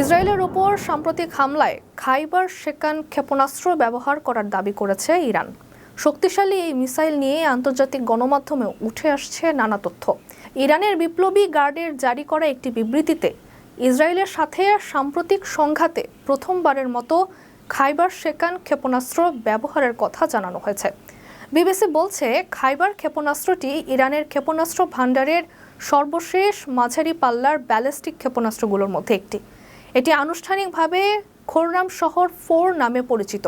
ইসরায়েলের ওপর সাম্প্রতিক হামলায় খাইবার শেকান ক্ষেপণাস্ত্র ব্যবহার করার দাবি করেছে ইরান। শক্তিশালী এই মিসাইল নিয়ে আন্তর্জাতিক গণমাধ্যমে উঠে আসছে নানা তথ্য। ইরানের বিপ্লবী গার্ডের জারি করা একটি বিবৃতিতে, ইসরায়েলের সাথে সাম্প্রতিক সংঘাতে প্রথমবারের মতো খাইবার শেকান ক্ষেপণাস্ত্র ব্যবহারের কথা জানানো হয়েছে। বিবিসি বলছে, খাইবার ক্ষেপণাস্ত্রটি ইরানের ক্ষেপণাস্ত্র ভাণ্ডারের সর্বশেষ মাঝারি পাল্লার ব্যালিস্টিক ক্ষেপণাস্ত্রগুলোর মধ্যে একটি। এটি আনুষ্ঠানিকভাবে খোররাম শহর ফোর নামে পরিচিত।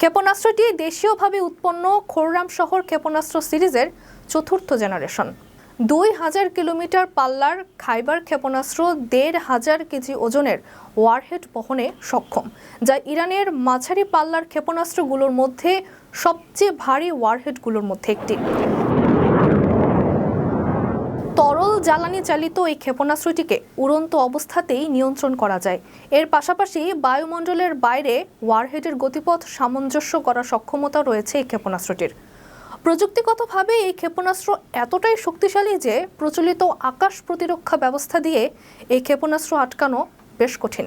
ক্ষেপণাস্ত্রটি দেশীয়ভাবে উৎপন্ন খোররাম শহর ক্ষেপণাস্ত্র সিরিজের চতুর্থ জেনারেশন। দুই হাজার কিলোমিটার পাল্লার খাইবার ক্ষেপণাস্ত্র দেড় হাজার কেজি ওজনের ওয়ারহেড বহনে সক্ষম, যা ইরানের মাঝারি পাল্লার ক্ষেপণাস্ত্রগুলোর মধ্যে সবচেয়ে ভারী ওয়ারহেডগুলোর মধ্যে একটি। জ্বালানি চালিত এই ক্ষেপণাস্ত্রটিকে উড়ন্ত অবস্থাতেই নিয়ন্ত্রণ করা যায়। এর পাশাপাশি বায়ুমণ্ডলের বাইরে ওয়ারহেডের গতিপথ সামঞ্জস্য করার সক্ষমতা রয়েছে এই ক্ষেপণাস্ত্রটির। প্রযুক্তিগতভাবে এই ক্ষেপণাস্ত্র এতটাই শক্তিশালী যে প্রচলিত আকাশ প্রতিরক্ষা ব্যবস্থা দিয়ে এই ক্ষেপণাস্ত্র আটকানো বেশ কঠিন।